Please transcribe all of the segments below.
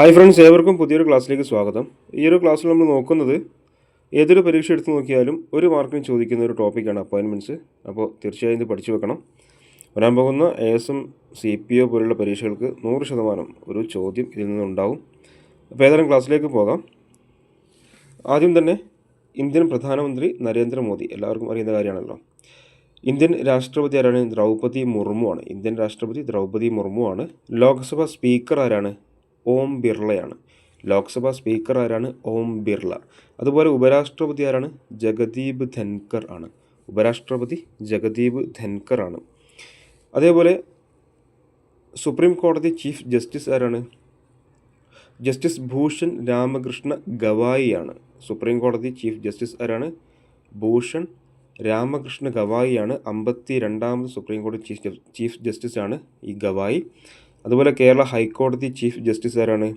Hi friends ഏവർക്കും പുതിയൊരു ക്ലാസ്സിലേക്ക് സ്വാഗതം. ഈ ഒരു ക്ലാസ്സിൽ നമ്മൾ നോക്കുന്നത് ഏതൊരു പരീക്ഷ എടുത്ത് നോക്കിയാലും ഒരു മാർക്കിന് ചോദിക്കുന്ന ഒരു ടോപ്പിക്കാണ് അപ്പോയിൻമെന്റ്സ് അപ്പോൾ തീർച്ചയായും ഇത് പഠിച്ചു വെക്കണം. വരാൻ പോകുന്ന A S M C P O പോലുള്ള പരീക്ഷകൾക്ക് നൂറ് ശതമാനം ഒരു ചോദ്യം ഇതിൽ നിന്നുണ്ടാവും. അപ്പോൾ ഏതായാലും ക്ലാസ്സിലേക്ക് പോകാം. ആദ്യം തന്നെ ഇന്ത്യൻ പ്രധാനമന്ത്രി നരേന്ദ്രമോദി എല്ലാവർക്കും അറിയുന്ന കാര്യമാണല്ലോ. ഇന്ത്യൻ രാഷ്ട്രപതി ആരാണ്? ദ്രൗപതി മുർമു ആണ് ഇന്ത്യൻ രാഷ്ട്രപതി ദ്രൗപതി മുർമു ആണ് ലോക്സഭാ സ്പീക്കർ ആരാണ്? ഓം ബിർളയാണ്. ലോക്സഭാ സ്പീക്കർ ആരാണ്? ഓം ബിർള. അതുപോലെ ഉപരാഷ്ട്രപതി ആരാണ്? ജഗദീപ് ധൻകർ ആണ്. ഉപരാഷ്ട്രപതി ജഗദീപ് ധൻകർ ആണ്. അതേപോലെ സുപ്രീം കോടതി ചീഫ് ജസ്റ്റിസ് ആരാണ്? ജസ്റ്റിസ് ഭൂഷൺ രാമകൃഷ്ണ ഗവായി ആണ്. സുപ്രീം കോടതി ചീഫ് ജസ്റ്റിസ് ആരാണ്? ഭൂഷൺ രാമകൃഷ്ണ ഗവായിയാണ് അമ്പത്തി രണ്ടാമത് സുപ്രീം കോടതി ചീഫ് ചീഫ് ജസ്റ്റിസ് ആണ് ഈ ഗവായി. അതുപോലെ കേരള ഹൈക്കോടതി ചീഫ് ജസ്റ്റിസ് ആരാണ്?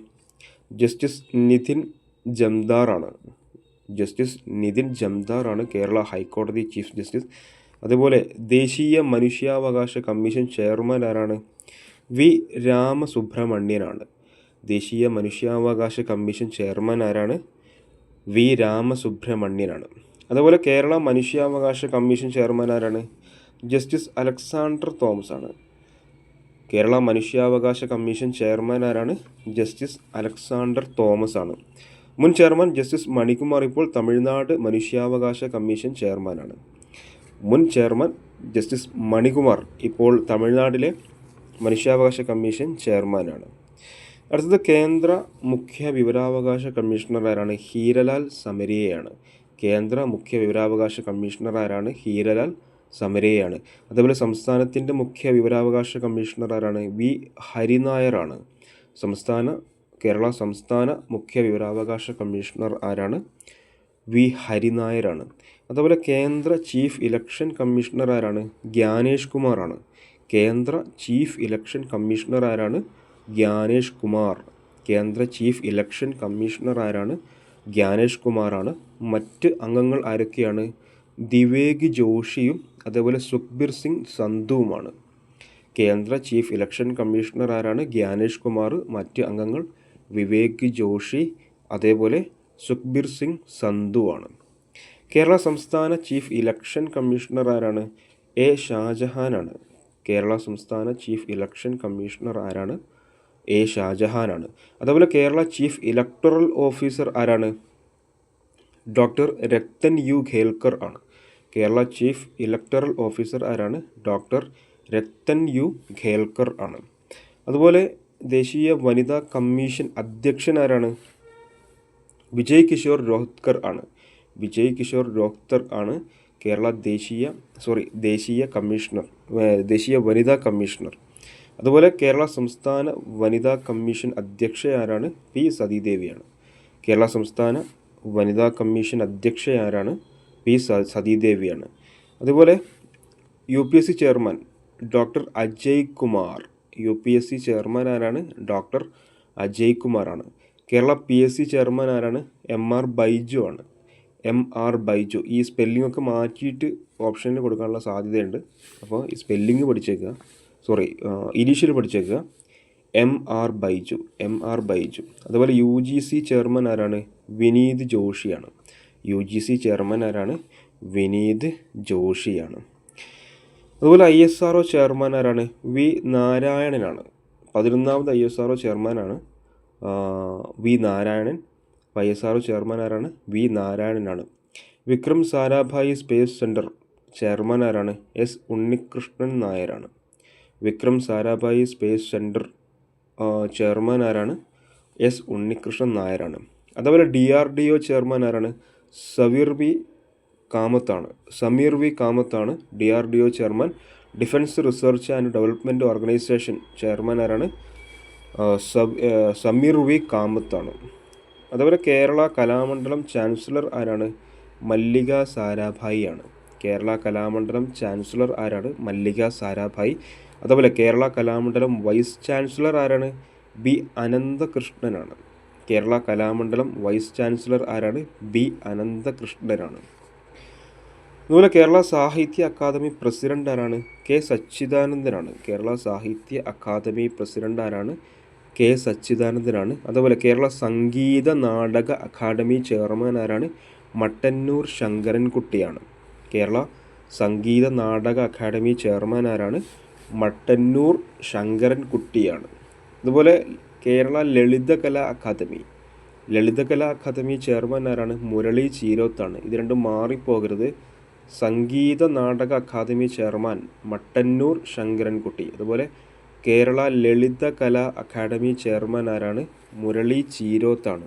ജസ്റ്റിസ് നിതിൻ ജംദാറാണ്. ജസ്റ്റിസ് നിതിൻ ജംദാറാണ് കേരള ഹൈക്കോടതി ചീഫ് ജസ്റ്റിസ്. അതുപോലെ ദേശീയ മനുഷ്യാവകാശ കമ്മീഷൻ ചെയർമാൻ ആരാണ്? വി രാമസുബ്രഹ്മണ്യനാണ്. ദേശീയ മനുഷ്യാവകാശ കമ്മീഷൻ ചെയർമാൻ ആരാണ്? വി രാമസുബ്രഹ്മണ്യനാണ്. അതുപോലെ കേരള മനുഷ്യാവകാശ കമ്മീഷൻ ചെയർമാൻ ആരാണ്? ജസ്റ്റിസ് അലക്സാണ്ടർ തോമസ് ആണ് കേരള മനുഷ്യാവകാശ കമ്മീഷൻ ചെയർമാൻ ആരാണ്? ജസ്റ്റിസ് അലക്സാണ്ടർ തോമസ് ആണ്. മുൻ ചെയർമാൻ ജസ്റ്റിസ് മണികുമാർ ഇപ്പോൾ തമിഴ്നാട് മനുഷ്യാവകാശ കമ്മീഷൻ ചെയർമാനാണ് മുൻ ചെയർമാൻ ജസ്റ്റിസ് മണികുമാർ ഇപ്പോൾ തമിഴ്നാട്ടിലെ മനുഷ്യാവകാശ കമ്മീഷൻ ചെയർമാനാണ് അടുത്തത് കേന്ദ്ര മുഖ്യ വിവരാവകാശ കമ്മീഷണർ ആരാണ്? ഹീരലാൽ സമരിയയാണ്. കേന്ദ്ര മുഖ്യ വിവരാവകാശ കമ്മീഷണർ ആരാണ്? ഹീരലാൽ സമരയാണ് അതേപോലെ സംസ്ഥാനത്തിന്റെ മുഖ്യ വിവരാവകാശ കമ്മീഷണർ ആരാണ്? വി. ഹരിനായറാണ് സംസ്ഥാന കേരള സംസ്ഥാന മുഖ്യ വിവരാവകാശ കമ്മീഷണർ ആരാണ്? വി. ഹരിനായരാണ്. അതുപോലെ കേന്ദ്ര ചീഫ് ഇലക്ഷൻ കമ്മീഷണർ ആരാണ്? ജ്ഞാനേഷ് കുമാറാണ്. കേന്ദ്ര ചീഫ് ഇലക്ഷൻ കമ്മീഷണർ ആരാണ്? ജ്ഞാനേഷ് കുമാർ. കേന്ദ്ര ചീഫ് ഇലക്ഷൻ കമ്മീഷണർ ആരാണ്? ജ്ഞാനേഷ് കുമാറാണ്. മറ്റ് അംഗങ്ങൾ ആരൊക്കെയാണ്? ദിവേഗ് ജോഷിയും അതേപോലെ സുഖ്ബീർ സിംഗ് സന്ധുവുമാണ് കേന്ദ്ര ചീഫ് ഇലക്ഷൻ കമ്മീഷണർ ആരാണ്? ജ്ഞാനേഷ് കുമാർ മറ്റ് അംഗങ്ങൾ വിവേക് ജോഷി അതേപോലെ സുഖ്ബീർ സിംഗ് സന്ധുവാണ് കേരള സംസ്ഥാന ചീഫ് ഇലക്ഷൻ കമ്മീഷണർ ആരാണ്? എ ഷാജഹാനാണ്. കേരള സംസ്ഥാന ചീഫ് ഇലക്ഷൻ കമ്മീഷണർ ആരാണ്? എ ഷാജഹാനാണ്. അതേപോലെ കേരള ചീഫ് ഇലക്ടറൽ ഓഫീസർ ആരാണ്? ഡോക്ടർ രക്തൻ യു ഖേൽക്കർ ആണ്. കേരള ചീഫ് ഇലക്ടറൽ ഓഫീസർ ആരാണ്? ഡോക്ടർ രക്തൻ യു ഖേൽക്കർ ആണ്. അതുപോലെ ദേശീയ വനിതാ കമ്മീഷൻ അധ്യക്ഷൻ ആരാണ്? വിജയ് കിഷോർ രോഹ്ത്കർ ആണ്. വിജയ് കിഷോർ രോഹ്തർ ആണ് കേരള ദേശീയ സോറി ദേശീയ കമ്മീഷണർ ദേശീയ വനിതാ കമ്മീഷണർ. അതുപോലെ കേരള സംസ്ഥാന വനിതാ കമ്മീഷൻ അധ്യക്ഷ ആരാണ്? പി സതീദേവിയാണ്. കേരള സംസ്ഥാന വനിതാ കമ്മീഷൻ അധ്യക്ഷ ആരാണ്? പി സതീദേവിയാണ്. അതുപോലെ U P S C chairman doctor Ajay Kumar. U P S C chairman ആരാണ്? ഡോക്ടർ അജയ് കുമാറാണ്. Kerala P S C chairman ആരാണ്? എം ആർ ബൈജു ആണ്. M R Baiju. ഈ സ്പെല്ലിംഗ് ഒക്കെ മാറ്റിയിട്ട് ഓപ്ഷനിൽ കൊടുക്കാനുള്ള സാധ്യതയുണ്ട്. അപ്പോൾ ഈ സ്പെല്ലിംഗ് പഠിച്ചേക്കുക. Sorry initial പഠിച്ചേക്കുക. M R Baiju. M R Baiju. അതുപോലെ യു ജി സി ചെയർമാൻ ആരാണ്? വിനീത് ജോഷിയാണ്. യു ജി സി ചെയർമാൻ ആരാണ്? വിനീത് ജോഷിയാണ്. അതുപോലെ I S R O chairman ആരാണ്? വി നാരായണനാണ്. പതിനൊന്നാമത് ഐ എസ് ആർ ഒ ചെയർമാനാണ് V Narayanan. I S R O chairman ആരാണ്? V നാരായണനാണ്. Vikram Sarabhai space centre chairman ആരാണ്? എസ് ഉണ്ണികൃഷ്ണൻ നായരാണ്. Vikram Sarabhai space centre chairman ആരാണ്? എസ് ഉണ്ണികൃഷ്ണൻ നായരാണ്. അതുപോലെ D R D O chairman ആരാണ്? സവീർ വി കാമത്താണ്. Sameer V കാമത്താണ് D R D O chairman defence research and development organisation chairman ആരാണ്? Sameer V കാമത്താണ്. അതേപോലെ കേരള കലാമണ്ഡലം ചാൻസലർ ആരാണ്? മല്ലിക സാരാഭായി ആണ്. കേരള കലാമണ്ഡലം ചാൻസലർ ആരാണ്? മല്ലിക സാരാഭായി. അതേപോലെ കേരള കലാമണ്ഡലം വൈസ് ചാൻസലർ ആരാണ്? ബി അനന്തകൃഷ്ണനാണ്. കേരള കലാമണ്ഡലം വൈസ് ചാൻസലർ ആരാണ്? ബി. അനന്തകൃഷ്ണനാണ്. അതുപോലെ കേരള സാഹിത്യ അക്കാദമി പ്രസിഡന്റ് ആരാണ്? കെ. സച്ചിദാനന്ദനാണ്. കേരള സാഹിത്യ അക്കാദമി പ്രസിഡന്റ് ആരാണ്? കെ. സച്ചിദാനന്ദനാണ്. അതുപോലെ കേരള സംഗീത നാടക അക്കാദമി ചെയർമാൻ ആരാണ്? മട്ടന്നൂർ ശങ്കരൻകുട്ടിയാണ്. കേരള സംഗീത നാടക അക്കാദമി ചെയർമാൻ ആരാണ്? മട്ടന്നൂർ ശങ്കരൻകുട്ടിയാണ്. അതുപോലെ കേരള ലളിതകല അക്കാദമി. ലളിതകല അക്കാദമി ചെയർമാൻ ആരാണ്? മുരളി ചീരോത്താണ്. ഇത് രണ്ടും മാറിപ്പോകരുത്. Sangeetha Nataka academy chairman Mattannur Sankarankutty. അതുപോലെ കേരള ലളിത കലാ അക്കാദമി ചെയർമാൻ ആരാണ്? മുരളി ചീരോത്താണ്.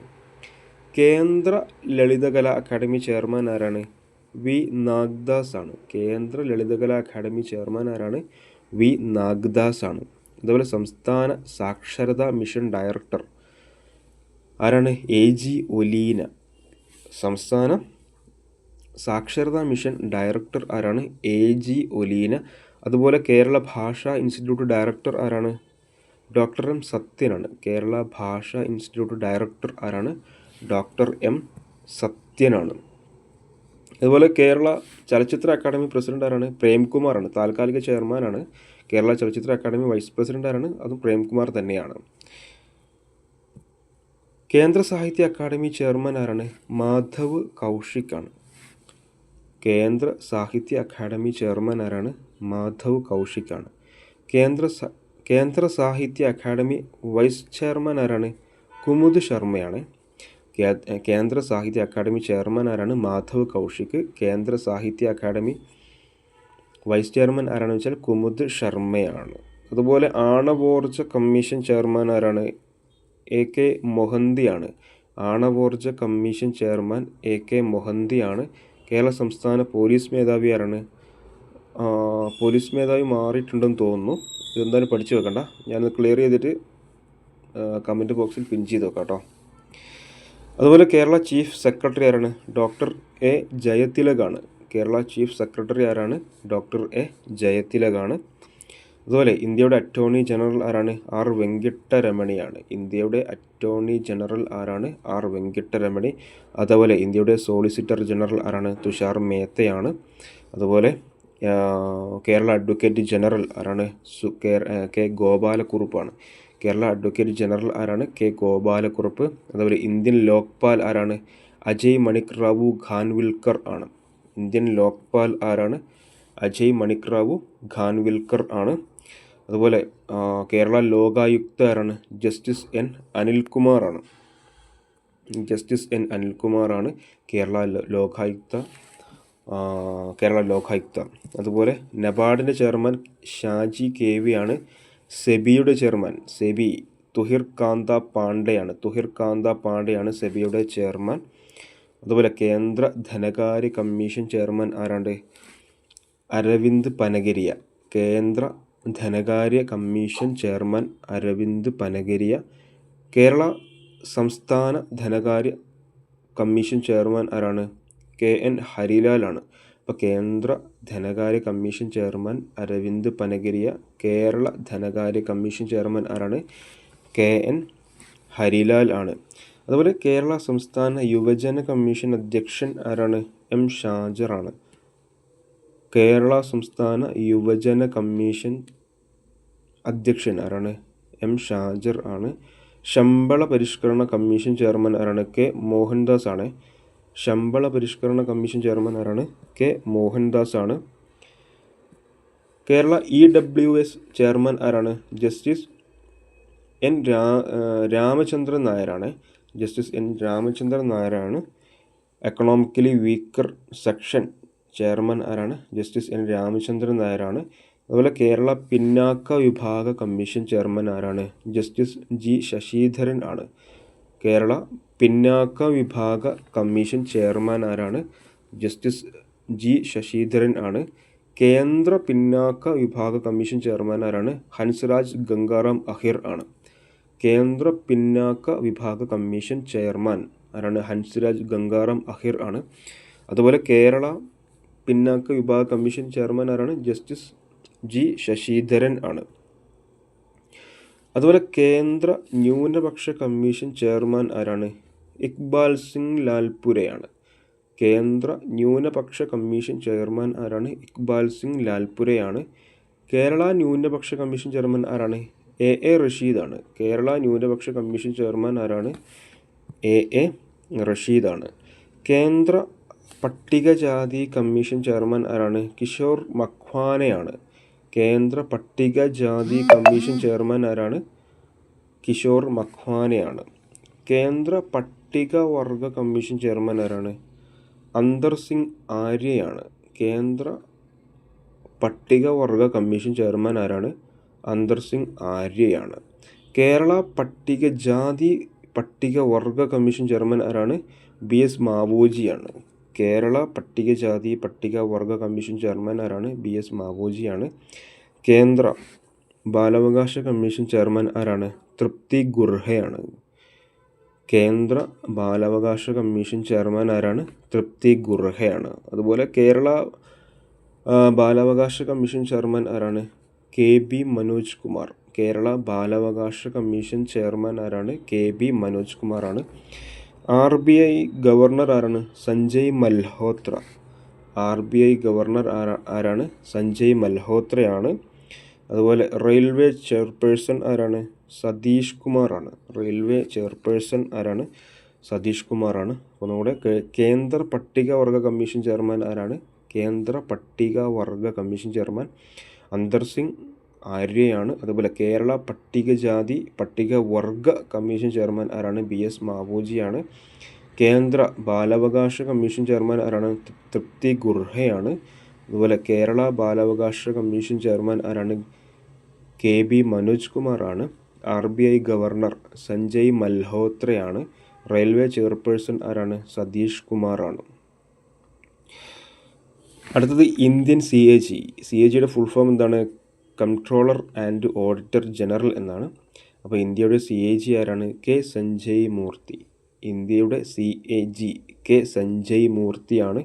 കേന്ദ്ര ലളിതകല അക്കാദമി ചെയർമാൻ ആരാണ്? വി. നാഗ്ദാസ് ആണ് കേന്ദ്ര ലളിതകല അക്കാദമി ചെയർമാൻ ആരാണ്? വി. നാഗ്ദാസ് ആണ് അതുപോലെ സംസ്ഥാന സാക്ഷരതാ മിഷൻ ഡയറക്ടർ. ആരാണ്? A G Oleena. സംസ്ഥാന സാക്ഷരതാ മിഷൻ ഡയറക്ടർ ആരാണ്? A G Oleena. അതുപോലെ കേരള ഭാഷാ ഇൻസ്റ്റിറ്റ്യൂട്ട് ഡയറക്ടർ ആരാണ്? ഡോക്ടർ എം സത്യനാണ്. കേരള ഭാഷാ ഇൻസ്റ്റിറ്റ്യൂട്ട് ഡയറക്ടർ ആരാണ്? ഡോക്ടർ എം സത്യനാണ്. അതുപോലെ കേരള ചലച്ചിത്ര അക്കാദമി പ്രസിഡന്റ് ആരാണ്? പ്രേംകുമാറാണ്. താൽക്കാലിക ചെയർമാനാണ്. കേരള ചലച്ചിത്ര അക്കാദമി വൈസ് പ്രസിഡന്റ് ആരാണ്? അതും പ്രേംകുമാർ തന്നെയാണ്. കേന്ദ്ര സാഹിത്യ അക്കാദമി ചെയർമാൻ ആരാണ്? മാധവ് കൗശിക്കാണ്. കേന്ദ്ര സാഹിത്യ അക്കാദമി ചെയർമാൻ ആരാണ്? മാധവ് കൗശിക്കാണ്. കേന്ദ്ര കേന്ദ്ര സാഹിത്യ അക്കാദമി വൈസ് ചെയർമാൻ ആരാണ്? കുമുദ് ശർമ്മയാണ്. കേന്ദ്ര സാഹിത്യ അക്കാദമി ചെയർമാൻ ആരാണ്? മാധവ് കൗഷിക് കേന്ദ്ര സാഹിത്യ അക്കാദമി വൈസ് ചെയർമാൻ ആരാണെന്ന് വെച്ചാൽ കുമുദ് ശർമ്മയാണ്. അതുപോലെ ആണവോർജ കമ്മീഷൻ ചെയർമാൻ ആരാണ്? എ കെ മൊഹന്തിയാണ്. ആണവോർജ കമ്മീഷൻ ചെയർമാൻ എ കെ മൊഹന്തിയാണ്. കേരള സംസ്ഥാന പോലീസ് മേധാവി ആരാണ്? പോലീസ് മേധാവി മാറിയിട്ടുണ്ടെന്ന് തോന്നുന്നു. ഇതെന്തായാലും പഠിച്ചു വെക്കണ്ട. ഞാൻ ക്ലിയർ ചെയ്തിട്ട് കമന്റ് ബോക്സിൽ പിൻ ചെയ്ത് വെക്കാം കേട്ടോ. അതുപോലെ കേരള ചീഫ് സെക്രട്ടറി ആരാണ്? ഡോക്ടർ എ ജയതിലകാണ്. കേരള ചീഫ് സെക്രട്ടറി ആരാണ്? Doctor A. ജയതിലകാണ്. അതുപോലെ ഇന്ത്യയുടെ അറ്റോർണി ജനറൽ ആരാണ്? ആർ. വെങ്കിട്ടരമണിയാണ്. ഇന്ത്യയുടെ അറ്റോർണി ജനറൽ ആരാണ്? ആർ. വെങ്കിട്ടരമണി. അതുപോലെ ഇന്ത്യയുടെ സോളിസിറ്റർ ജനറൽ ആരാണ്? തുഷാർ മേത്തയാണ്. അതുപോലെ കേരള അഡ്വക്കേറ്റ് ജനറൽ ആരാണ്? സു കെ ഗോപാലക്കുറുപ്പാണ്. കേരള അഡ്വക്കേറ്റ് ജനറൽ ആരാണ്? കെ ഗോപാലക്കുറുപ്പ്. അതുപോലെ ഇന്ത്യൻ ലോക്പാൽ ആരാണ്? അജയ് മണിക് റാവു ഖാൻവിൽക്കർ ആണ്. ഇന്ത്യൻ ലോക്പാൽ ആരാണ്? അജയ് മണിക്രാവു ഖാൻവിൽക്കർ ആണ്. അതുപോലെ കേരള ലോകായുക്ത ആരാണ്? Justice N. അനിൽകുമാറാണ് justice N. അനിൽകുമാറാണ് കേരള ലോകായുക്ത കേരള ലോകായുക്ത. അതുപോലെ നബാർഡിന്റെ ചെയർമാൻ ഷാജി കെ വി ആണ്. സെബിയുടെ ചെയർമാൻ സെബി തുഹിർ കാന്ത പാണ്ഡെയാണ്. തുഹിർ കാന്ത പാണ്ഡെയാണ് സെബിയുടെ ചെയർമാൻ. അതുപോലെ കേന്ദ്ര ധനകാര്യ കമ്മീഷൻ ചെയർമാൻ ആരാണ്ട്? അരവിന്ദ് പനഗരിയ. കേന്ദ്ര ധനകാര്യ കമ്മീഷൻ ചെയർമാൻ അരവിന്ദ് പനഗരിയ. കേരള സംസ്ഥാന ധനകാര്യ കമ്മീഷൻ ചെയർമാൻ ആരാണ്? കെ എൻ ഹരിലാലാണ് അപ്പോൾ കേന്ദ്ര ധനകാര്യ കമ്മീഷൻ ചെയർമാൻ അരവിന്ദ് പനഗരിയ കേരള ധനകാര്യ കമ്മീഷൻ ചെയർമാൻ ആരാണ്? കെ എൻ ഹരിലാൽ ആണ്. അതുപോലെ കേരള സംസ്ഥാന യുവജന കമ്മീഷൻ അധ്യക്ഷൻ ആരാണ്? എം. ഷാജറാണ് കേരള സംസ്ഥാന യുവജന കമ്മീഷൻ അധ്യക്ഷൻ ആരാണ്? എം. ഷാജർ ആണ്. ശമ്പള പരിഷ്കരണ കമ്മീഷൻ ചെയർമാൻ ആരാണ്? കെ. മോഹൻദാസ് ആണ്. ശമ്പള പരിഷ്കരണ കമ്മീഷൻ ചെയർമാൻ ആരാണ്? കെ. മോഹൻദാസ് ആണ്. Kerala E W S chairman ആരാണ്? ജസ്റ്റിസ് എൻ രാ രാമചന്ദ്രൻ നായരാണ്. ജസ്റ്റിസ് എൻ രാമചന്ദ്രൻ നായരാണ്. എക്കണോമിക്കലി വീക്കർ സെക്ഷൻ ചെയർമാൻ ആരാണ്? ജസ്റ്റിസ് എൻ രാമചന്ദ്രൻ നായരാണ്. അതുപോലെ കേരള പിന്നാക്ക വിഭാഗ കമ്മീഷൻ ചെയർമാൻ ആരാണ്? ജസ്റ്റിസ് ജി ശശിധരൻ ആണ്. കേരള പിന്നാക്ക വിഭാഗ കമ്മീഷൻ ചെയർമാൻ ആരാണ്? ജസ്റ്റിസ് ജി ശശിധരൻ ആണ്. കേന്ദ്ര പിന്നാക്ക വിഭാഗ കമ്മീഷൻ ചെയർമാൻ ആരാണ്? ഹൻസ്രാജ് ഗംഗാറാം അഹിർ ആണ്. കേന്ദ്ര പിന്നാക്ക വിഭാഗ കമ്മീഷൻ ചെയർമാൻ ആരാണ്? ഹൻസ്രാജ് ഗംഗാറാം അഹിർ ആണ്. അതുപോലെ കേരള പിന്നാക്ക വിഭാഗ കമ്മീഷൻ ചെയർമാൻ ആരാണ്? ജസ്റ്റിസ് ജി ശശിധരൻ ആണ്. അതുപോലെ കേന്ദ്ര ന്യൂനപക്ഷ കമ്മീഷൻ ചെയർമാൻ ആരാണ്? ഇക്ബാൽ സിംഗ് ലാൽപുരയാണ് കേന്ദ്ര ന്യൂനപക്ഷ കമ്മീഷൻ ചെയർമാൻ ആരാണ്? ഇക്ബാൽ സിംഗ് ലാൽപുരയാണ് കേരള ന്യൂനപക്ഷ കമ്മീഷൻ ചെയർമാൻ ആരാണ്? എ എ റഷീദാണ്. കേരള ന്യൂനപക്ഷ കമ്മീഷൻ ചെയർമാൻ ആരാണ്? എ എ റഷീദാണ്. കേന്ദ്ര പട്ടികജാതി കമ്മീഷൻ ചെയർമാൻ ആരാണ്? കിഷോർ മഖ്വാനയാണ്. കേന്ദ്ര പട്ടികജാതി കമ്മീഷൻ ചെയർമാൻ ആരാണ്? കിഷോർ മഖ്വാനയാണ്. കേന്ദ്ര പട്ടികവർഗ കമ്മീഷൻ ചെയർമാൻ ആരാണ്? അന്തർ സിംഗ് ആര്യയാണ്. കേന്ദ്ര പട്ടികവർഗ കമ്മീഷൻ ചെയർമാൻ ആരാണ്? അന്തർ സിംഗ് ആര്യയാണ്. കേരള പട്ടികജാതി പട്ടികവർഗ കമ്മീഷൻ ചെയർമാൻ ആരാണ്? ബി എസ് മാവോജിയാണ്. കേരള പട്ടികജാതി പട്ടികവർഗ കമ്മീഷൻ ചെയർമാൻ ആരാണ്? ബി എസ് മാവോജിയാണ്. കേന്ദ്ര ബാലാവകാശ കമ്മീഷൻ ചെയർമാൻ ആരാണ്? തൃപ്തി ഗുർഹയാണ്. കേന്ദ്ര ബാലാവകാശ കമ്മീഷൻ ചെയർമാൻ ആരാണ്? തൃപ്തി ഗുർഹയാണ്. അതുപോലെ കേരള ബാലാവകാശ കമ്മീഷൻ ചെയർമാൻ ആരാണ്? K B Manoj Kumar. Kerala ബാലാവകാശ കമ്മീഷൻ ചെയർമാൻ ആരാണ്? കെ ബി മനോജ് കുമാറാണ് ആർ ബി ഐ ഗവർണർ ആരാണ്? Sanjay Malhotra. R B I governor ആരാണ്? സഞ്ജയ് മൽഹോത്രയാണ്. അതുപോലെ റെയിൽവേ ചെയർപേഴ്സൺ ആരാണ്? സതീഷ് കുമാറാണ് റെയിൽവേ ചെയർപേഴ്സൺ ആരാണ്? സതീഷ് കുമാറാണ് നമ്മുടെ കേന്ദ്ര പട്ടികവർഗ കമ്മീഷൻ ചെയർമാൻ ആരാണ്? കേന്ദ്ര പട്ടികവർഗ കമ്മീഷൻ ചെയർമാൻ അന്തർ സിംഗ് ആര്യയാണ്. അതുപോലെ കേരള പട്ടികജാതി പട്ടികവർഗ കമ്മീഷൻ ചെയർമാൻ ആരാണ്? ബി എസ് മാവോജിയാണ്. കേന്ദ്ര ബാലാവകാശ കമ്മീഷൻ ചെയർമാൻ ആരാണ്? തൃപ്തി ഗുർഹയാണ്. അതുപോലെ കേരള ബാലാവകാശ കമ്മീഷൻ ചെയർമാൻ ആരാണ്? കെ ബി മനോജ് കുമാറാണ്. R B I governor Sanjay മൽഹോത്രയാണ്. Railway chairperson ആരാണ്? സതീഷ് കുമാറാണ്. അടുത്തത് Indian C A G. C A ജിയുടെ ഫുൾ ഫോം എന്താണ്? കൺട്രോളർ ആൻഡ് ഓഡിറ്റർ ജനറൽ എന്നാണ്. അപ്പോൾ ഇന്ത്യയുടെ സി എ ജി ആരാണ്? കെ സഞ്ജയ് മൂർത്തി. ഇന്ത്യയുടെ C A G K Sanjay മൂർത്തിയാണ്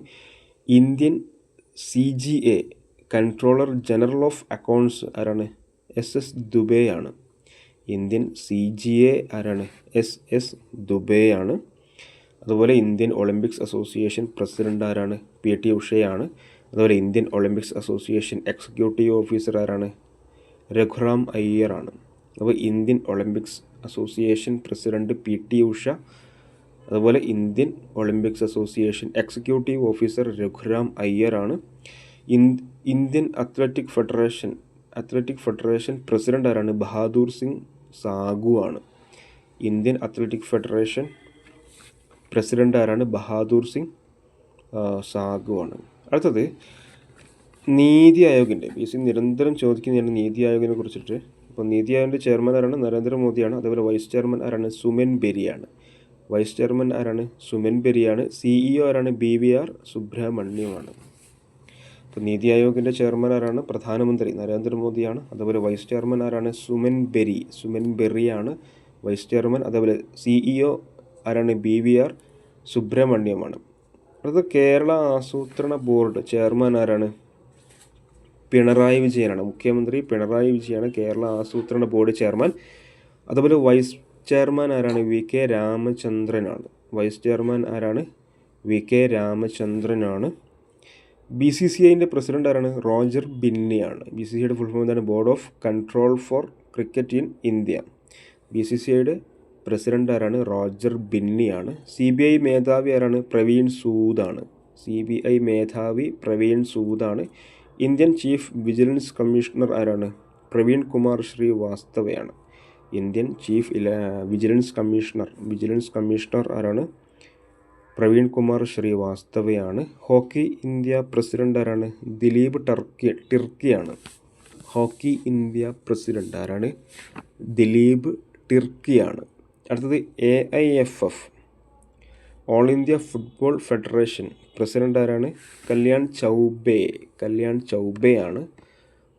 Indian C G A controller general of accounts ആരാണ്? എസ് എസ് ദുബേ ആണ് Indian C G A ആരാണ്? എസ് എസ് ദുബേ ആണ് അതുപോലെ ഇന്ത്യൻ ഒളിമ്പിക്സ് അസോസിയേഷൻ പ്രസിഡന്റ് ആരാണ്? പി. ടി. ഉഷയാണ്. അതുപോലെ Indian Olympics association executive officer ആരാണ്? രഘുറാം അയ്യർ ആണ് അപ്പോൾ Indian Olympics association president P. T. Usha. അതുപോലെ Indian Olympics association executive officer Raghuram Iyer ആണ് Indian athletic federation athletic federation president ആരാണ്? ബഹാദൂർ സിംഗ് സാഗു ആണ്. ഇന്ത്യൻ അത്ലറ്റിക് ഫെഡറേഷൻ പ്രസിഡന്റ് ആരാണ്? ബഹാദൂർ സിംഗ് സാഗുവാണ് അടുത്തത് നീതി ആയോഗിന്റെ ബി സി നിരന്തരം ചോദിക്കുന്നതാണ് നീതി ആയോഗിനെ കുറിച്ചിട്ട്. അപ്പോൾ നീതി ആയോഗിന്റെ ചെയർമാൻ ആരാണ്? നരേന്ദ്രമോദിയാണ്. അതേപോലെ വൈസ് ചെയർമാൻ ആരാണ്? സുമൻ ബെരിയാണ്. വൈസ് ചെയർമാൻ ആരാണ്? സുമൻ ബെരിയാണ്. സിഇഒ ആരാണ്? ബി വി ആർ സുബ്രഹ്മണ്യമാണ്. അപ്പോൾ നീതി ആയോഗിന്റെ ചെയർമാൻ ആരാണ്? പ്രധാനമന്ത്രി നരേന്ദ്രമോദിയാണ്. അതേപോലെ വൈസ് ചെയർമാൻ ആരാണ്? സുമൻ ബെരി സുമൻ ബെറിയാണ് വൈസ് ചെയർമാൻ. അതേപോലെ സിഇഒ ആരാണ്? ബി വി ആർ സുബ്രഹ്മണ്യമാണ്. അടുത്ത കേരള ആസൂത്രണ ബോർഡ് ചെയർമാൻ ആരാണ്? പിണറായി വിജയനാണ്. മുഖ്യമന്ത്രി പിണറായി വിജയനാണ് കേരള ആസൂത്രണ ബോർഡ് ചെയർമാൻ. അതുപോലെ വൈസ് ചെയർമാൻ ആരാണ്? വി കെ രാമചന്ദ്രനാണ്. വൈസ് ചെയർമാൻ ആരാണ്? വി കെ രാമചന്ദ്രനാണ്. ബി സി സി ഐന്റെ പ്രസിഡന്റ് ആരാണ്? റോജർ ബിന്നിയാണ്. ബി സി സി ഐയുടെ ഫുൾ ഫോം എന്താണ്? Board of control for cricket in India. B C C ഐയുടെ പ്രസിഡന്റ് ആരാണ്? റോജർ ബിന്നിയാണ് സി ബി ഐ മേധാവി ആരാണ്? പ്രവീൺ സൂദാണ് സി ബി ഐ മേധാവി പ്രവീൺ സൂദാണ് ഇന്ത്യൻ ചീഫ് വിജിലൻസ് കമ്മീഷണർ ആരാണ്? Praveen Kumar ശ്രീവാസ്തവയാണ്. Indian chief vigilance commissioner vigilance commissioner ആരാണ്? പ്രവീൺ കുമാർ ശ്രീവാസ്തവയാണ്. ഹോക്കി ഇന്ത്യ പ്രസിഡന്റ് ആരാണ്? ദിലീപ് ടർക്കി ടിർക്കിയാണ് ഹോക്കി ഇന്ത്യ പ്രസിഡന്റ് ആരാണ്? ദിലീപ് ടിർക്കിയാണ് അടുത്തത് A I F F all India football federation president ആരാണ്? കല്യാൺ ചൗബേ. കല്യാൺ ചൗബേ ആണ്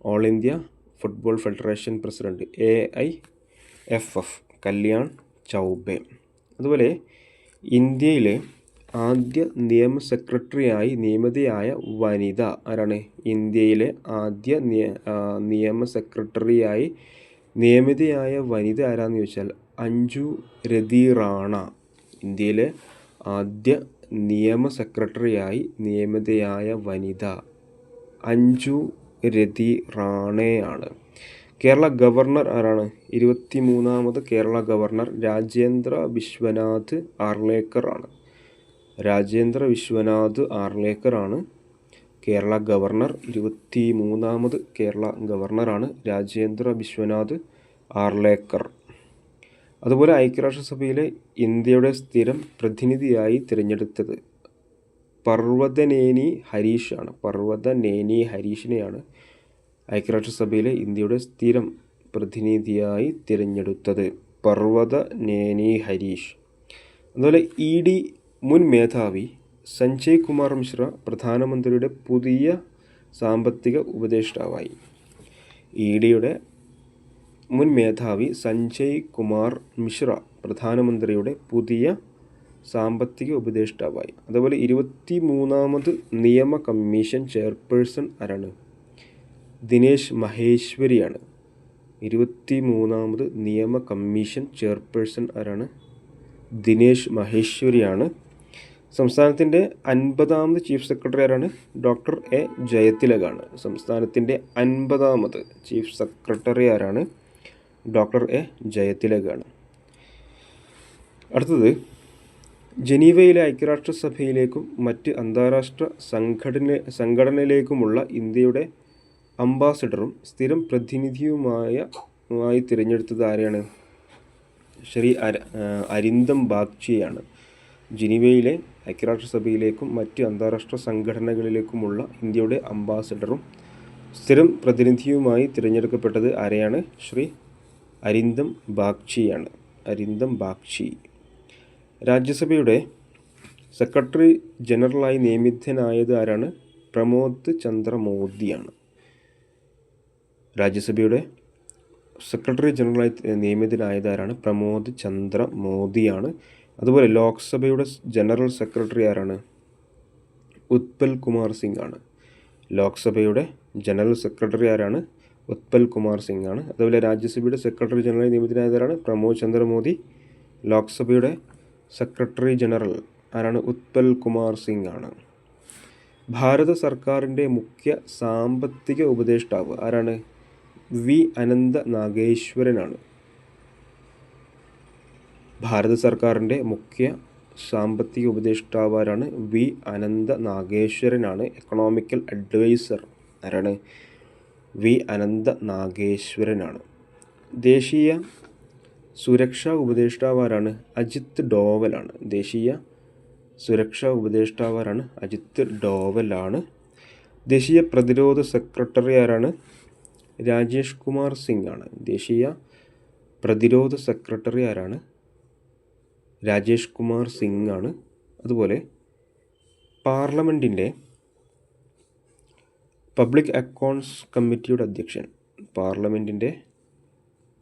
all India football federation president A I F F Kalyan Chaubey. അതുപോലെ ഇന്ത്യയിലെ ആദ്യ നിയമ സെക്രട്ടറിയായി നിയമിതയായ വനിത ആരാണ്? ഇന്ത്യയിലെ ആദ്യ നിയമ സെക്രട്ടറിയായി നിയമിതയായ വനിത ആരാന്ന് ചോദിച്ചാൽ അഞ്ജു രതി റാണ ഇന്ത്യയിലെ ആദ്യ നിയമ സെക്രട്ടറിയായി നിയമിതയായ വനിത അഞ്ജു രതി റാണയാണ് കേരള ഗവർണർ ആരാണ്? ഇരുപത്തി മൂന്നാമത് കേരള ഗവർണർ രാജേന്ദ്ര വിശ്വനാഥ് ആർലേക്കർ ആണ്. രാജേന്ദ്ര വിശ്വനാഥ് ആർലേക്കർ ആണ്. കേരള ഗവർണർ ഇരുപത്തി മൂന്നാമത് കേരള ഗവർണറാണ് രാജേന്ദ്ര വിശ്വനാഥ് ആർലേക്കർ അതുപോലെ ഐക്യരാഷ്ട്രസഭയിലെ ഇന്ത്യയുടെ സ്ഥിരം പ്രതിനിധിയായി തിരഞ്ഞെടുത്തത് പർവതനേനി ഹരീഷാണ്. പർവതനേനി ഹരീഷിനെയാണ് ഐക്യരാഷ്ട്രസഭയിലെ ഇന്ത്യയുടെ സ്ഥിരം പ്രതിനിധിയായി തിരഞ്ഞെടുത്തത്. പർവതനേനി ഹരീഷ്. അതുപോലെ ഇ ഡി മുൻ മേധാവി സഞ്ജയ് കുമാർ മിശ്ര പ്രധാനമന്ത്രിയുടെ പുതിയ സാമ്പത്തിക ഉപദേഷ്ടാവായി. ഇ ഡിയുടെ മുൻ മേധാവി സഞ്ജയ് കുമാർ മിശ്ര പ്രധാനമന്ത്രിയുടെ പുതിയ സാമ്പത്തിക ഉപദേഷ്ടാവായി. അതുപോലെ ഇരുപത്തി മൂന്നാമത് നിയമ കമ്മീഷൻ ചെയർപേഴ്സൺ ആരാണ്? ദിനേശ് മഹേശ്വരിയാണ്. ഇരുപത്തി മൂന്നാമത് നിയമ കമ്മീഷൻ ചെയർപേഴ്സൺ ആരാണ്? ദിനേശ് മഹേശ്വരിയാണ്. സംസ്ഥാനത്തിന്റെ അൻപതാമത് ചീഫ് സെക്രട്ടറി ആരാണ്? ഡോക്ടർ എ ജയതിലകാണ്. സംസ്ഥാനത്തിന്റെ അൻപതാമത് ചീഫ് സെക്രട്ടറി ആരാണ്? ഡോക്ടർ എ ജയതിലകാണ്. അടുത്തത് ജനീവയിലെ ഐക്യരാഷ്ട്രസഭയിലേക്കും മറ്റ് അന്താരാഷ്ട്ര സംഘടന സംഘടനയിലേക്കുമുള്ള ഇന്ത്യയുടെ അംബാസഡറും സ്ഥിരം പ്രതിനിധിയുമായ മായി തിരഞ്ഞെടുത്തത് ആരെയാണ് ശ്രീ അര അരിന്തം ബാഗ്ചിയാണ്. ജനീവയിലെ ഐക്യരാഷ്ട്രസഭയിലേക്കും മറ്റ് അന്താരാഷ്ട്ര സംഘടനകളിലേക്കുമുള്ള ഇന്ത്യയുടെ അംബാസഡറും സ്ഥിരം പ്രതിനിധിയുമായി തിരഞ്ഞെടുക്കപ്പെട്ടത് ആരെയാണ്? ശ്രീ അരിന്തം ബാഗ്ചിയാണ്. അരിന്ദം ബാഗ്ചി. രാജ്യസഭയുടെ സെക്രട്ടറി ജനറലായി നിയമിതനായത് ആരാണ്? പ്രമോദ് ചന്ദ്ര മോദിയാണ് രാജ്യസഭയുടെ സെക്രട്ടറി ജനറലായി നിയമിതനായത് ആരാണ്? പ്രമോദ് ചന്ദ്ര മോദിയാണ് അതുപോലെ ലോക്സഭയുടെ ജനറൽ സെക്രട്ടറി ആരാണ്? ഉത്പൽ കുമാർ സിംഗ് ആണ്. ലോക്സഭയുടെ ജനറൽ സെക്രട്ടറി ആരാണ്? ഉത്പൽ കുമാർ സിംഗ് ആണ് അതുപോലെ രാജ്യസഭയുടെ സെക്രട്ടറി ജനറൽ നിയമിതനായതാണ് പ്രമോദ് ചന്ദ്ര മോദി ലോക്സഭയുടെ സെക്രട്ടറി ജനറൽ ആരാണ്? ഉത്പൽ കുമാർ സിംഗ് ആണ് ഭാരത സർക്കാരിന്റെ മുഖ്യ സാമ്പത്തിക ഉപദേഷ്ടാവ് ആരാണ്? വി. അനന്ത നാഗേശ്വരനാണ്. ഭാരത സർക്കാരിന്റെ മുഖ്യ സാമ്പത്തിക ഉപദേഷ്ടാവ് ആരാണ്? വി. അനന്ത നാഗേശ്വരനാണ്. എക്കണോമിക്കൽ അഡ്വൈസർ ആരാണ്? വി അനന്ത നാഗേശ്വരനാണ് ദേശീയ സുരക്ഷാ ഉപദേഷ്ടാവാരാണ് അജിത് ഡോവലാണ്. ദേശീയ സുരക്ഷാ ഉപദേഷ്ടാവാരാണ് അജിത് ഡോവലാണ്. ദേശീയ പ്രതിരോധ സെക്രട്ടറി ആരാണ് രാജേഷ് കുമാർ സിംഗ് ആണ് ദേശീയ പ്രതിരോധ സെക്രട്ടറി ആരാണ് രാജേഷ് കുമാർ സിംഗ് ആണ് അതുപോലെ പാർലമെന്റിന്റെ പബ്ലിക് അക്കൗണ്ട്സ് കമ്മിറ്റിയുടെ അധ്യക്ഷൻ. പാർലമെന്റിന്റെ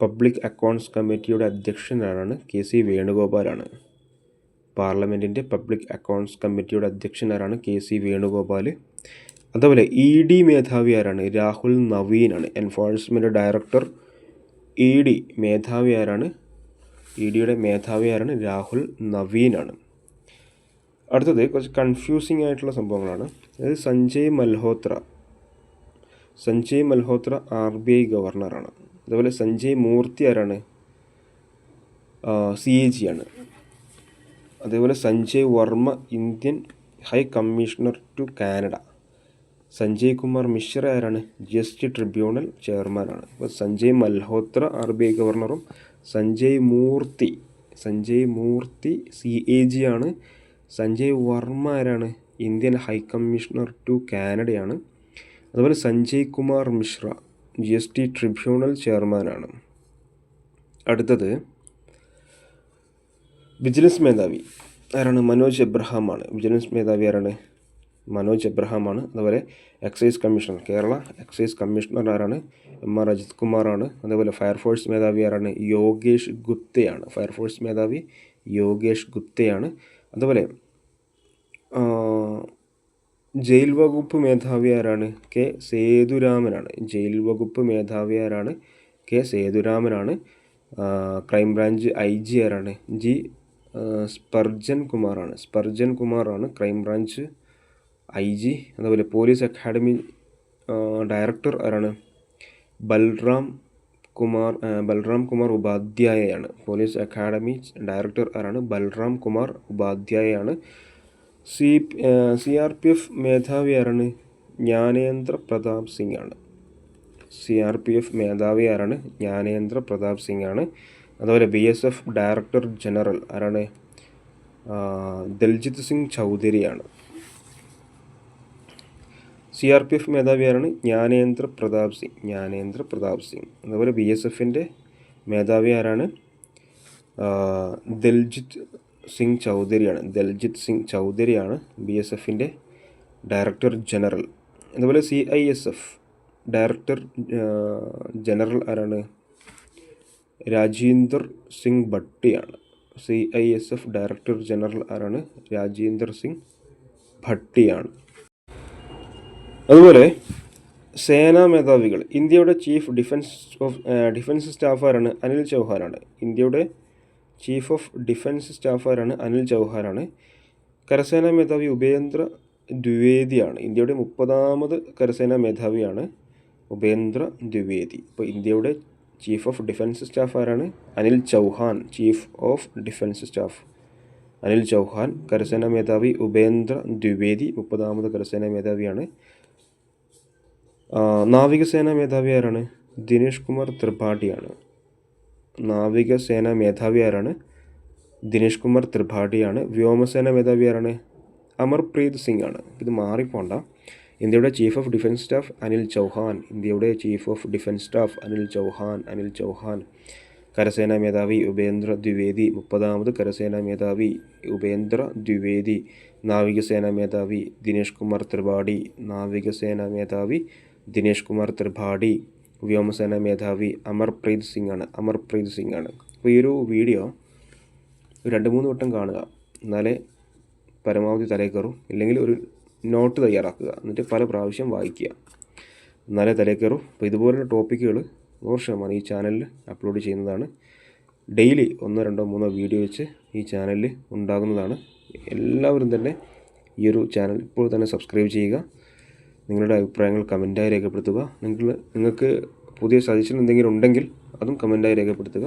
പബ്ലിക് അക്കൗണ്ട്സ് കമ്മിറ്റിയുടെ അധ്യക്ഷനാണ് കെ സി വേണുഗോപാലാണ്. പാർലമെന്റിന്റെ പബ്ലിക് അക്കൗണ്ട്സ് കമ്മിറ്റിയുടെ അധ്യക്ഷനാരാണ് കെ സി വേണുഗോപാൽ അതുപോലെ ഇ ഡി മേധാവി ആരാണ്? രാഹുൽ നവീനാണ്. എൻഫോഴ്സ്മെന്റ് ഡയറക്ടർ ഇ ഡി മേധാവി ആരാണ്? ഇ ഡിയുടെ മേധാവി ആരാണ്? രാഹുൽ നവീനാണ്. അടുത്തത് കുറച്ച് കൺഫ്യൂസിംഗ് ആയിട്ടുള്ള സംഭവങ്ങളാണ്. അതായത് Sanjay Malhotra. Sanjay Malhotra R B I ഗവർണറാണ്. അതുപോലെ സഞ്ജയ് മൂർത്തി ആരാണ്? സി എ ജി ആണ്. അതേപോലെ Sanjay Varma Indian high commissioner to Canada. Sanjay Kumar Mishra ആരാണ്? ജി എസ് ടി ട്രിബ്യൂണൽ ചെയർമാനാണ് അപ്പോൾ Sanjay Malhotra R B I ഗവർണറും Sanjay Murthy Sanjay Murthy C A G ആണ്. സഞ്ജയ് വർമ്മ ആരാണ്? ഇന്ത്യൻ ഹൈ കമ്മീഷണർ ടു കാനഡയാണ്. അതുപോലെ Sanjay Kumar Mishra G S T tribunal ചെയർമാനാണ് അടുത്തത് വിജിലൻസ് മേധാവി ആരാണ്? മനോജ് എബ്രഹാമാണ് വിജിലൻസ് മേധാവി ആരാണ്? മനോജ് എബ്രഹാമാണ് അതുപോലെ excise commissioner Kerala excise commissioner ആരാണ്? എം ആർ അജിത് കുമാറാണ് അതേപോലെ ഫയർഫോഴ്സ് മേധാവി ആരാണ്? യോഗേഷ് ഗുപ്തയാണ്. ഫയർഫോഴ്സ് മേധാവി യോഗേഷ് ഗുപ്തയാണ്. അതുപോലെ ജയിൽ വകുപ്പ് മേധാവി ആരാണ് കെ സേതുരാമനാണ്. ജയിൽ വകുപ്പ് മേധാവി ആരാണ് കെ സേതുരാമനാണ്. ക്രൈംബ്രാഞ്ച് ഐ ജി ആരാണ്? ജി സ്പർജൻ കുമാറാണ്. സ്പർജൻ കുമാറാണ് ക്രൈംബ്രാഞ്ച് ഐ ജി. അതുപോലെ പോലീസ് അക്കാഡമി ഡയറക്ടർ ആരാണ്? ബൽറാം കുമാർ ബൽറാം കുമാർ ഉപാധ്യായയാണ്. പോലീസ് അക്കാഡമി ഡയറക്ടർ ആരാണ്? Balram Kumar ഉപാധ്യായയാണ്. C C R P F മേധാവി ആരാണ് ജ്ഞാനേന്ദ്ര പ്രതാപ് സിംഗ് ആണ് സി ആർ പി എഫ് മേധാവി ആരാണ് ജ്ഞാനേന്ദ്ര പ്രതാപ് സിംഗ് ആണ് അതുപോലെ B S F director general ആരാണ്? ദൽജിത് സിംഗ് ചൗധരിയാണ്. സി ആർ പി എഫ് മേധാവി ആരാണ് ജ്ഞാനേന്ദ്ര പ്രതാപ് സിംഗ് ജ്ഞാനേന്ദ്ര പ്രതാപ് സിംഗ്. അതുപോലെ ബി എസ് എഫിന്റെ മേധാവി ആരാണ് ദൽജിത് സിംഗ് ചൗധരിയാണ് ദൽജിത് സിംഗ് ചൗധരിയാണ് ബി എസ് എഫിന്റെ ഡയറക്ടർ ജനറൽ. അതുപോലെ C I S F director general ആരാണ്? Rajinder Singh ഭട്ടിയാണ്. C I S F director general ആരാണ്? രാജീന്ദർ സിംഗ് ഭട്ടിയാണ്. അതുപോലെ സേനാ മേധാവികൾ. ഇന്ത്യയുടെ chief defence of defence staff ആരാണ് അനിൽ ചൗഹാനാണ്. ഇന്ത്യയുടെ chief of defence staff Anil ചൗഹാനാണ് കരസേനാ മേധാവി ഉപേന്ദ്ര ദ്വിവേദിയാണ്. ഇന്ത്യയുടെ മുപ്പതാമത് കരസേനാ മേധാവിയാണ് ഉപേന്ദ്ര ദ്വിവേദി. അപ്പോൾ ഇന്ത്യയുടെ ചീഫ് ഓഫ് ഡിഫൻസ് സ്റ്റാഫ് ആരാണ് Anil Chauhan chief of defence staff. Anil Chauhan കരസേനാ മേധാവി ഉപേന്ദ്ര ദ്വിവേദി മുപ്പതാമത് കരസേനാ മേധാവിയാണ്. നാവികസേനാ മേധാവി ആരാണ്? ദിനേഷ് കുമാർ ത്രിപാഠിയാണ്. നാവികസേന മേധാവി ആരാണ് ദിനേഷ് കുമാർ ത്രിപാഠിയാണ്. വ്യോമസേന മേധാവി ആരാണ് അമർപ്രീത് സിംഗ് ആണ് ഇത് മാറിപ്പോണ്ട. ഇന്ത്യയുടെ chief of defence staff Anil Chauhan. ഇന്ത്യയുടെ chief of defence staff Anil Chauhan. Anil Chauhan. കരസേനാ മേധാവി ഉപേന്ദ്ര ദ്വിവേദി. മുപ്പതാമത് കരസേനാ മേധാവി ഉപേന്ദ്ര ദ്വിവേദി. നാവികസേനാ മേധാവി ദിനേഷ് കുമാർ ത്രിപാഠി. നാവികസേനാ മേധാവി ദിനേഷ് കുമാർ ത്രിപാഠി. വ്യോമസേന മേധാവി അമർപ്രീത് സിംഗ് ആണ് അമർപ്രീത് സിംഗ് ആണ് അപ്പോൾ ഈ ഒരു വീഡിയോ രണ്ട് മൂന്ന് വട്ടം കാണുക. എന്നാലേ പരമാവധി തലയിൽ ഇല്ലെങ്കിൽ ഒരു നോട്ട് തയ്യാറാക്കുക. എന്നിട്ട് പല പ്രാവശ്യം വായിക്കുക. എന്നാലേ തലയിൽ അപ്പോൾ ഇതുപോലുള്ള ടോപ്പിക്കുകൾ നൂറ് ശതമാനം ഈ ചാനലിൽ അപ്ലോഡ് ചെയ്യുന്നതാണ്. ഡെയിലി ഒന്നോ രണ്ടോ മൂന്നോ വീഡിയോ വെച്ച് ഈ ചാനലിൽ ഉണ്ടാകുന്നതാണ്. എല്ലാവരും തന്നെ ഈ ഒരു ചാനൽ ഇപ്പോൾ തന്നെ സബ്സ്ക്രൈബ് ചെയ്യുക. നിങ്ങളുടെ അഭിപ്രായങ്ങൾ കമന്റായി രേഖപ്പെടുത്തുക. നിങ്ങൾ നിങ്ങൾക്ക് പുതിയ സജഷൻ എന്തെങ്കിലും ഉണ്ടെങ്കിൽ അതും കമന്റായി രേഖപ്പെടുത്തുക.